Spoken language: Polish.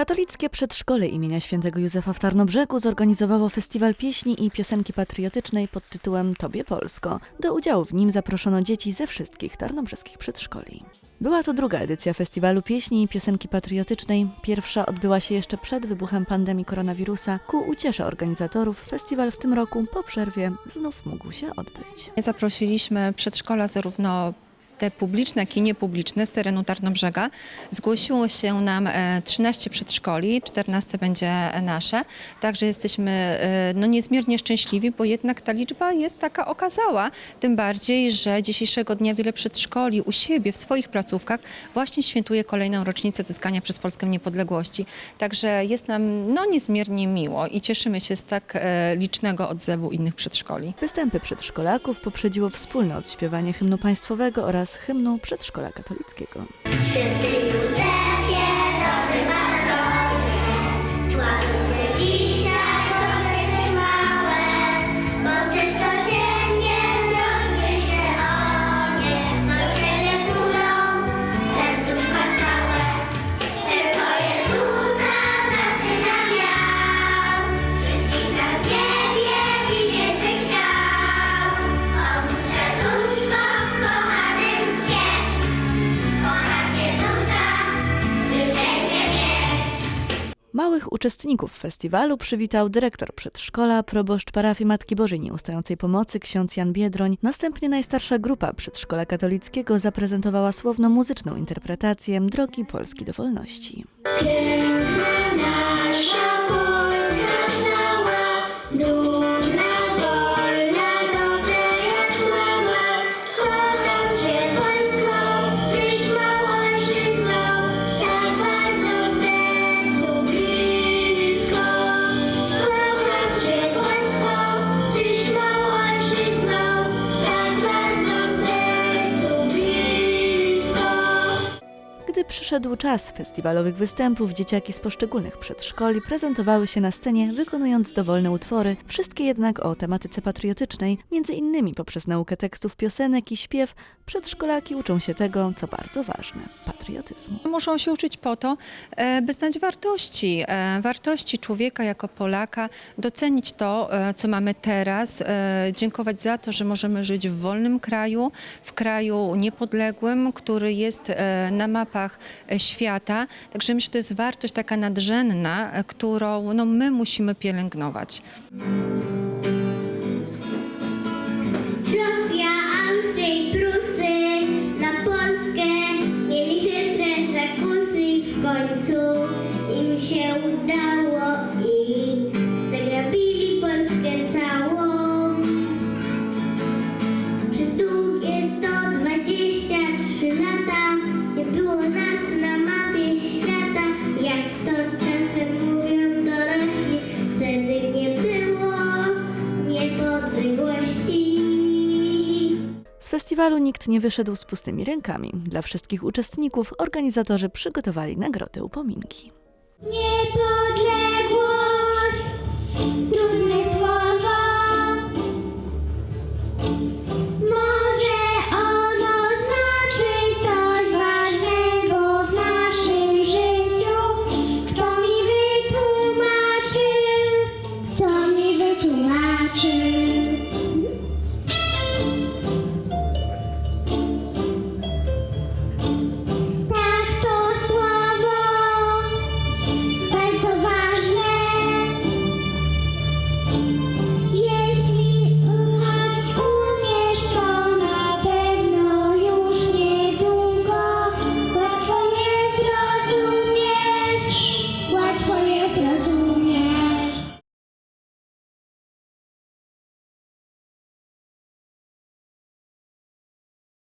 Katolickie Przedszkole imienia Świętego Józefa w Tarnobrzegu zorganizowało festiwal pieśni i piosenki patriotycznej pod tytułem Tobie Polsko. Do udziału w nim zaproszono dzieci ze wszystkich tarnobrzeskich przedszkoli. Była to druga edycja festiwalu pieśni i piosenki patriotycznej. Pierwsza odbyła się jeszcze przed wybuchem pandemii koronawirusa. Ku uciesze organizatorów festiwal w tym roku po przerwie znów mógł się odbyć. Zaprosiliśmy przedszkola zarówno te publiczne, jak i niepubliczne z terenu Tarnobrzega. Zgłosiło się nam e, 13 przedszkoli, 14 będzie nasze. Także jesteśmy e, no, niezmiernie szczęśliwi, bo jednak ta liczba jest taka okazała. Tym bardziej, że dzisiejszego dnia wiele przedszkoli u siebie, w swoich placówkach właśnie świętuje kolejną rocznicę zyskania przez Polskę niepodległości. Także jest nam no, niezmiernie miło i cieszymy się z tak e, licznego odzewu innych przedszkoli. Występy przedszkolaków poprzedziło wspólne odśpiewanie hymnu państwowego oraz hymnu przedszkola katolickiego. Święty Józefie, mieć. Małych uczestników festiwalu przywitał dyrektor przedszkola, proboszcz parafii Matki Bożej Nieustającej Pomocy, ksiądz Jan Biedroń. Następnie najstarsza grupa przedszkola katolickiego zaprezentowała słowno-muzyczną interpretację Drogi Polski do Wolności. Przyszedł czas festiwalowych występów, dzieciaki z poszczególnych przedszkoli prezentowały się na scenie, wykonując dowolne utwory, wszystkie jednak o tematyce patriotycznej, między innymi poprzez naukę tekstów piosenek i śpiew, przedszkolaki uczą się tego, co bardzo ważne patriotyzmu. Muszą się uczyć po to, e, by znać wartości, e, wartości człowieka jako Polaka, docenić to, e, co mamy teraz, dziękować za to, że możemy żyć w wolnym kraju, w kraju niepodległym, który jest na mapach świata. Także myślę, że to jest wartość taka nadrzędna, e, którą no, my musimy pielęgnować. Rosja, Prusy na Polskę mieli zakusy w końcu im się udało i zagrabili Polskę całą. Festiwalu nikt nie wyszedł z pustymi rękami. Dla wszystkich uczestników organizatorzy przygotowali nagrody upominki. Niepodległość,